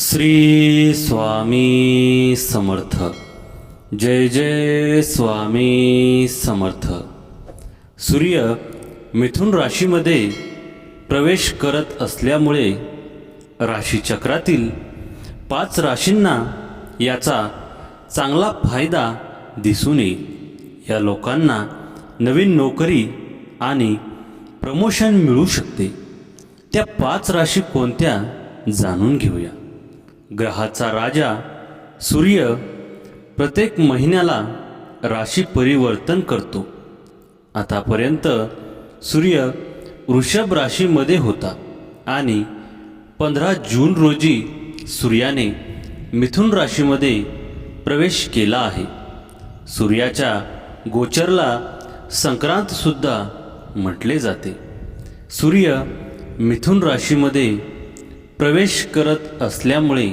श्री स्वामी समर्थ. जय जय स्वामी समर्थ. सूर्य मिथुन राशीमध्ये प्रवेश करत असल्यामुळे राशीचक्रातील पाच राशींना याचा चांगला फायदा दिसून येईल. या लोकांना नवीन नोकरी आणि प्रमोशन मिळू शकते. त्या पाच राशी कोणत्या जाणून घेऊया. ग्रहाचा राजा सूर्य प्रत्येक महिन्याला राशी परिवर्तन करतो. आतापर्यंत सूर्य वृषभ राशीमध्ये होता आणि पंधरा जून रोजी सूर्याने मिथुन राशीमध्ये प्रवेश केला आहे. सूर्याच्या गोचरला संक्रांतसुद्धा म्हटले जाते. सूर्य मिथुन राशीमध्ये प्रवेश करत असल्यामुळे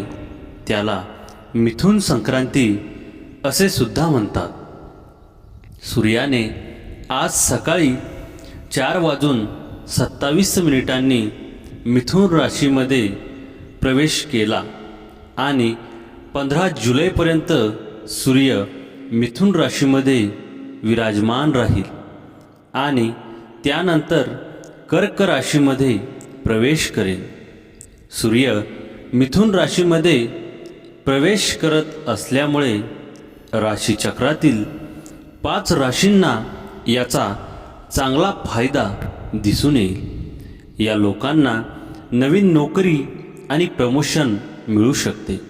त्याला मिथुन संक्रांती असे सुद्धा म्हणतात. सूर्याने आज सकाळी चार वाजून सत्तावीस मिनिटांनी मिथुन राशीमध्ये प्रवेश केला आणि पंधरा जुलैपर्यंत सूर्य मिथुन राशीमध्ये विराजमान राहील आणि त्यानंतर कर्क राशीमध्ये प्रवेश करेल. सूर्य मिथुन राशीमध्ये प्रवेश करत असल्यामुळे राशीचक्रातील पाच राशींना याचा चांगला फायदा दिसून येईल. या लोकांना नवीन नोकरी आणि प्रमोशन मिळू शकते.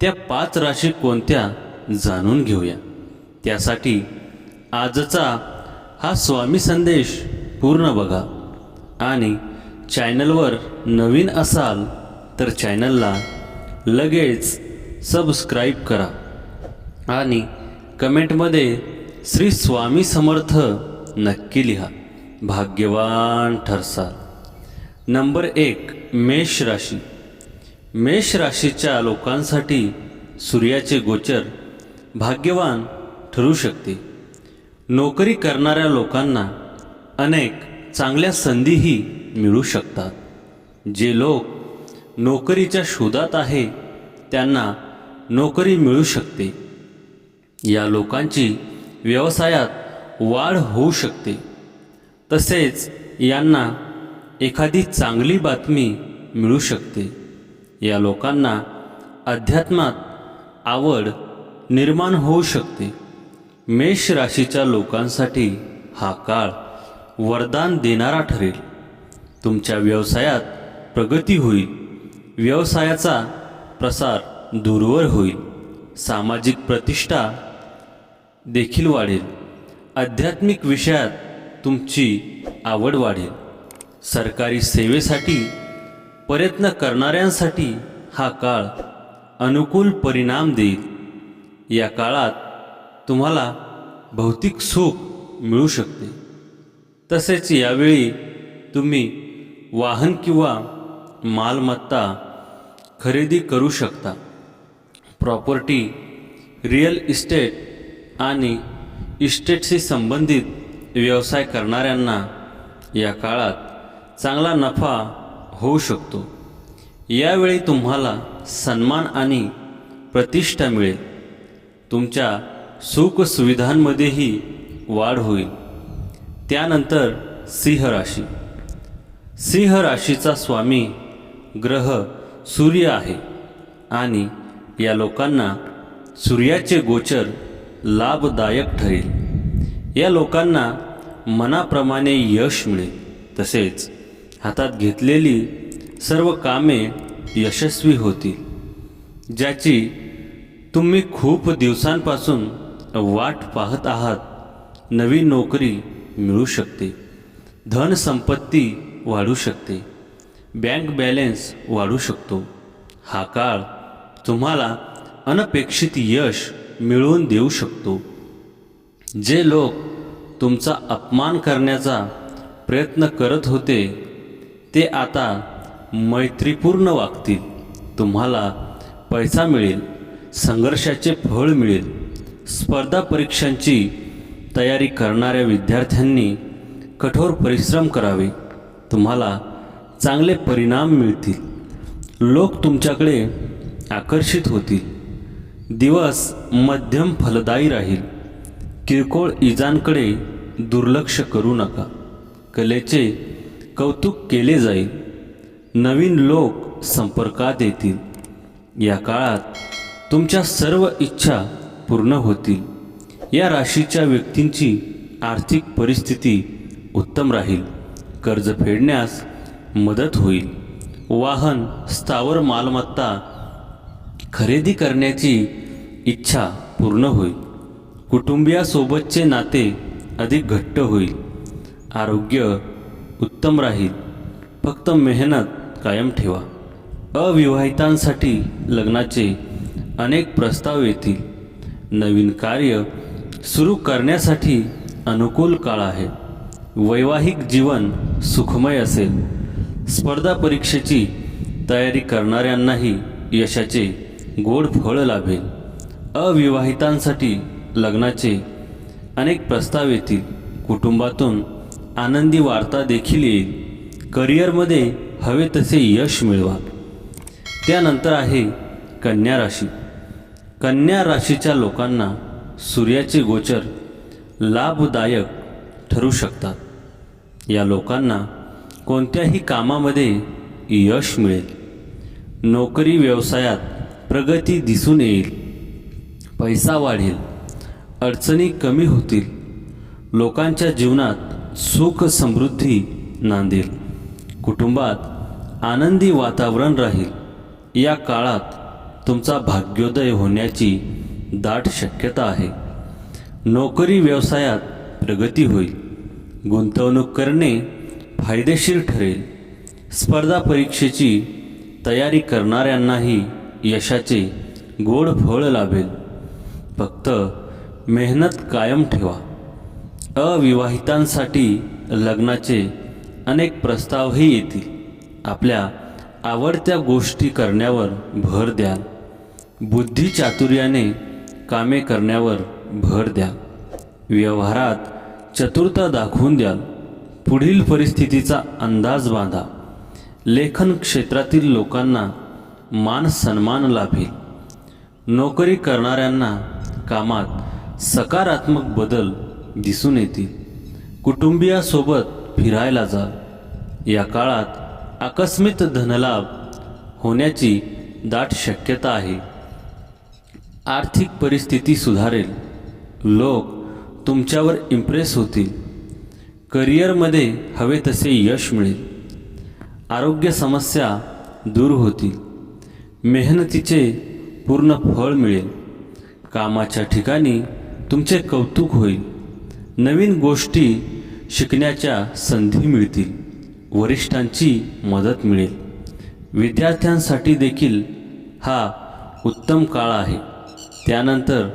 त्या पाच राशी कोणत्या जाणून घेऊया. त्यासाठी आजचा हा स्वामी संदेश पूर्ण बघा. आणि चॅनलवर नवीन असाल तर चॅनलला लगेच सबस्क्राईब करा आणि कमेंटमध्ये श्री स्वामी समर्थ नक्की लिहा. भाग्यवान ठरसाल. नंबर एक मेष राशी. मेष राशीच्या लोकांसाठी सूर्याचे गोचर भाग्यवान ठरू शकते. नोकरी करणाऱ्या लोकांना अनेक चांगल्या संधीही मिळू शकतात. जे लोक नोकरीच्या शोधात आहे त्यांना नोकरी मिळू शकते. या लोकांची व्यवसायात वाढ होऊ शकते. तसेच यांना एखादी चांगली बातमी मिळू शकते. या लोकांना अध्यात्मात आवड निर्माण होऊ शकते. मेष राशीच्या लोकांसाठी हा काळ वरदान देणारा ठरेल. तुमच्या व्यवसायात प्रगती होईल. व्यवसायाचा प्रसार दूरवर होईल. सामाजिक प्रतिष्ठा देखील वाढेल. आध्यात्मिक विषयात तुमची आवड वाढेल. सरकारी सेवेसाठी प्रयत्न करणाऱ्यांसाठी हा काळ अनुकूल परिणाम देईल. या काळात तुम्हाला भौतिक सुख मिळू शकते. तसेच यावेळी तुम्ही वाहन किंवा मालमत्ता खरेदी करू शकता. प्रॉपर्टी रिअल इस्टेट आणि इस्टेटशी संबंधित व्यवसाय करणाऱ्यांना या काळात चांगला नफा होऊ शकतो. यावेळी तुम्हाला सन्मान आणि प्रतिष्ठा मिळेल. तुमच्या सुखसुविधांमध्येही वाढ होईल. त्यानंतर सिंह राशी. सिंह राशीचा स्वामी ग्रह सूर्य आहे आणि या लोकांना सूर्याचे गोचर लाभदायक ठरेल. या लोकांना मनाप्रमाणे यश मिळेल. तसेच हातात घेतलेली सर्व कामे यशस्वी होतील ज्याची तुम्ही खूप दिवसांपासून वाट पाहत आहात. नवी नोकरी मिळू शकते. धनसंपत्ती वाढू शकते. बँक बॅलेन्स वाढू शकतो. हा काळ तुम्हाला अनपेक्षित यश मिळवून देऊ शकतो. जे लोक तुमचा अपमान करण्याचा प्रयत्न करत होते ते आता मैत्रीपूर्ण वागतील. तुम्हाला पैसा मिळेल संघर्षाचे फळ मिळेल. स्पर्धा परीक्षांची तयारी करणाऱ्या विद्यार्थ्यांनी कठोर परिश्रम करावे. तुम्हाला चांगले परिणाम मिळतील. लोक तुमच्याकडे आकर्षित होतील. दिवस मध्यम फलदायी राहील. किरकोळ इजांकडे दुर्लक्ष करू नका. कलेचे कौतुक केले जाईल. नवीन लोक संपर्कात येतील. या काळात तुमच्या सर्व इच्छा पूर्ण होतील. या राशीच्या व्यक्तींची आर्थिक परिस्थिती उत्तम राहील. कर्ज फेडण्यास मदत होईल. वाहन स्थावर मालमत्ता खरेदी करण्याची इच्छा पूर्ण होईल. कुटुंबियासोबतचे नाते अधिक घट्ट होईल. आरोग्य उत्तम राहील. फक्त मेहनत कायम ठेवा. अविवाहितांसाठी लग्नाचे अनेक प्रस्ताव येतील. नवीन कार्य सुरू करण्यासाठी अनुकूल काळ आहे. वैवाहिक जीवन सुखमय असेल. स्पर्धा परीक्षेची तयारी करणाऱ्यांनाही यशाचे गोड फळ लाभेल. अविवाहितांसाठी लग्नाचे अनेक प्रस्ताव येतील. कुटुंबातून आनंदी वार्ता देखील येईल. करिअरमध्ये हवे तसे यश मिळवा. त्यानंतर आहे कन्या राशी. कन्या राशीच्या लोकांना सूर्याचे गोचर लाभदायक ठरू शकतात. या लोकांना कोणत्याही कामामध्ये यश मिळेल. नोकरी व्यवसायात प्रगती दिसून येईल. पैसा वाढेल. अडचणी कमी होतील. लोकांच्या जीवनात सुख समृद्धी नांदेल. कुटुंबात आनंदी वातावरण राहील. या काळात तुमचा भाग्योदय होण्याची दाट शक्यता आहे. नोकरी व्यवसायात प्रगती होईल. गुंतवणूक करणे फायदेशीर ठरेल. स्पर्धा परीक्षेची तयारी करणाऱ्यांनाही यशाचे गोड फळ लाभेल. फक्त मेहनत कायम ठेवा. अविवाहितांसाठी लग्नाचे अनेक प्रस्तावही येतील. आपल्या आवडत्या गोष्टी करण्यावर भर द्या बुद्धी चातुर्याने कामे करण्यावर भर द्या. व्यवहारात चतुरता दाखवून द्याल. पुढील परिस्थितीचा अंदाज बांधा. लेखन क्षेत्रातील लोकांना मान सन्मान लाभेल. नोकरी करणाऱ्यांना कामात सकारात्मक बदल दिसून येतील. कुटुंबियासोबत फिरायला जा या काळात आकस्मित धनलाभ होण्याची दाट शक्यता आहे. आर्थिक परिस्थिती सुधारेल. लोक तुमच्यावर इम्प्रेस होतील. करिअरमध्ये हवे तसे यश मिळेल. आरोग्य समस्या दूर होतील. मेहनतीचे पूर्ण फळ मिळेल. कामाच्या ठिकाणी तुमचे कौतुक होईल. नवीन गोष्टी शिकण्याच्या संधी मिळतील. वरिष्ठांची मदत मिळेल. विद्यार्थ्यांसाठी देखील हा उत्तम काळ आहे. त्यानंतर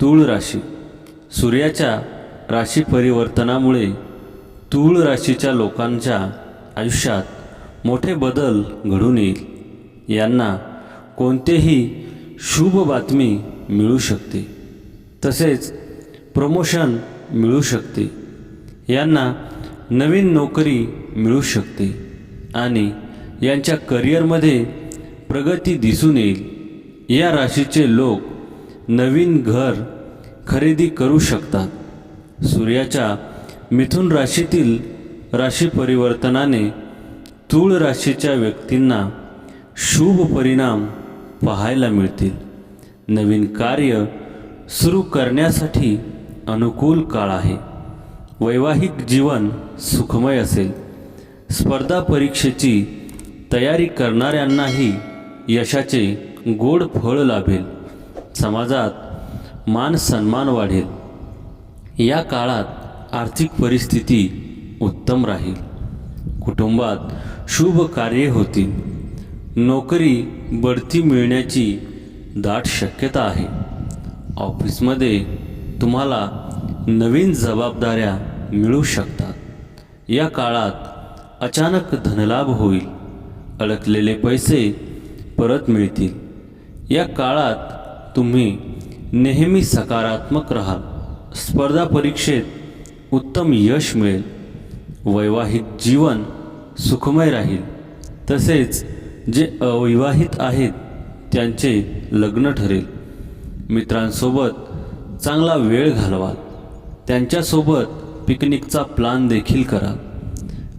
तूळ राशी सूर्याच्या राशी परिवर्तनामुळे तूळ राशीच्या लोकांच्या आयुष्यात मोठे बदल घडून येईल. यांना कोणतेही शुभ बातमी मिळू शकते. तसेच प्रमोशन मिळू शकते. यांना नवीन नोकरी मिळू शकते आणि यांच्या करिअरमध्ये प्रगती दिसून येईल. या राशीचे लोक नवीन घर खरेदी करू शकतात. सूर्याच्या मिथुन राशीतील राशी परिवर्तनाने तूळ राशीच्या व्यक्तींना शुभ परिणाम पाहायला मिळतील. नवीन कार्य सुरू करण्यासाठी अनुकूल काळ आहे. वैवाहिक जीवन सुखमय असेल. स्पर्धा परीक्षेची तयारी करणाऱ्यांनाही यशाचे गोड फळ लाभेल. समाजात मान सन्मान वाढेल. या काळात आर्थिक परिस्थिती उत्तम राहील. कुटुंबात शुभ कार्ये होतील. नोकरी बढती मिळण्याची दाट शक्यता आहे. ऑफिसमध्ये तुम्हाला नवीन जबाबदाऱ्या मिळू शकतात. या काळात अचानक धनलाभ होईल. अडकलेले पैसे परत मिळतील. या काळात तुम्ही नेहमी सकारात्मक राहा स्पर्धा परीक्षेत उत्तम यश मिळेल. वैवाहिक जीवन सुखमय राहील. तसेच जे अविवाहित आहेत त्यांचे लग्न ठरेल. मित्रांसोबत चांगला वेळ घालवाल. त्यांच्यासोबत पिकनिकचा प्लान देखील करा.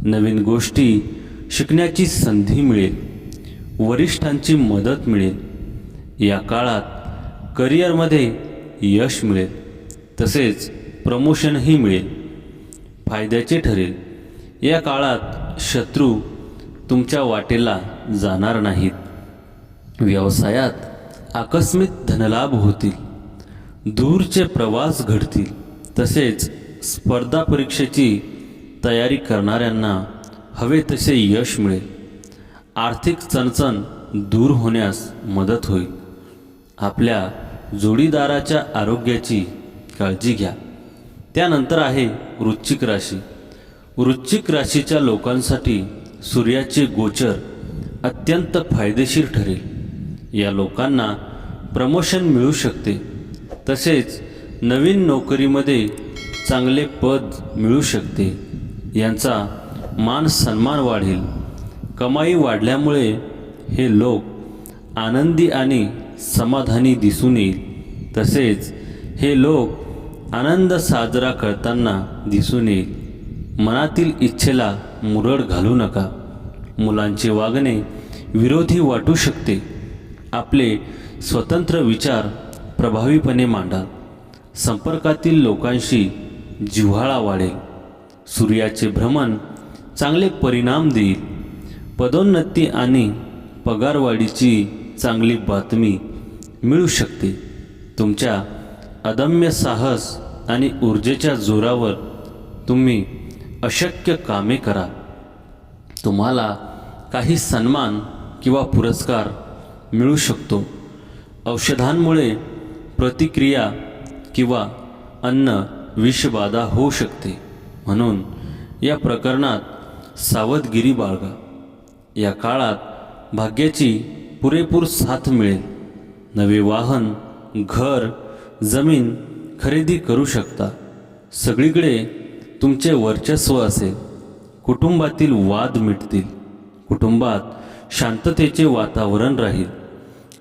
नवीन गोष्टी शिकण्याची संधी मिळेल. वरिष्ठांची मदत मिळेल. या काळात करिअरमध्ये यश मिळेल तसेच प्रमोशनही मिळेल. फायद्याचे ठरेल. या काळात शत्रू तुमच्या वाटेला जाणार नाहीत. व्यवसायात आकस्मिक धनलाभ होतील. दूरचे प्रवास घडतील. तसेच स्पर्धा परीक्षेची तयारी करणाऱ्यांना हवे तसे यश मिळेल. आर्थिक चणचण दूर होण्यास मदत होईल. आपल्या जोडीदाराच्या आरोग्याची काळजी घ्या. त्यानंतर आहे वृश्चिक राशी. वृश्चिक राशीच्या लोकांसाठी सूर्याचे गोचर अत्यंत फायदेशीर ठरेल. या लोकांना प्रमोशन मिळू शकते. तसेच नवीन नोकरीमध्ये चांगले पद मिळू शकते. यांचा मान सन्मान वाढेल. कमाई वाढल्यामुळे हे लोक आनंदी आणि समाधानी दिसून येईल. तसेच हे लोक आनंद साजरा करताना दिसून येईल. मनातील इच्छेला मुरड घालू नका. मुलांचे वागणे विरोधी वाटू शकते. आपले स्वतंत्र विचार प्रभावीपणे मांडा. संपर्कातील लोकांशी जिव्हाळा वाढेल. सूर्याचे भ्रमण चांगले परिणाम देईल. पदोन्नती आणि पगारवाढीची चांगली बातमी मिळू शकते. तुमच्या अदम्य साहस आणि ऊर्जेच्या जोरावर तुम्ही अशक्य कामे करा. तुम्हाला काही सन्मान किंवा पुरस्कार मिळू शकतो. औषधांमुळे प्रतिक्रिया किंवा अन्न विषबाधा होऊ शकते. म्हणून या प्रकरणात सावधगिरी बाळगा. या काळात भाग्याची पुरेपूर साथ मिळेल. नवे वाहन घर जमीन खरेदी करू शकता. सगळीकडे तुमचे वर्चस्व असेल. कुटुंबातील वाद मिटतील. कुटुंबात शांततेचे वातावरण राहील.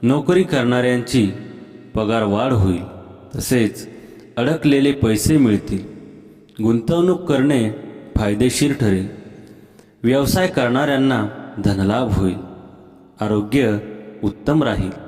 नोकरी करणाऱ्यांची पगार वाढ होईल. तसेच अडकलेले पैसे मिळतील. गुंतवणूक करणे फायदेशीर ठरेल. व्यवसाय करणाऱ्यांना धनलाभ होईल. आरोग्य उत्तम राहील.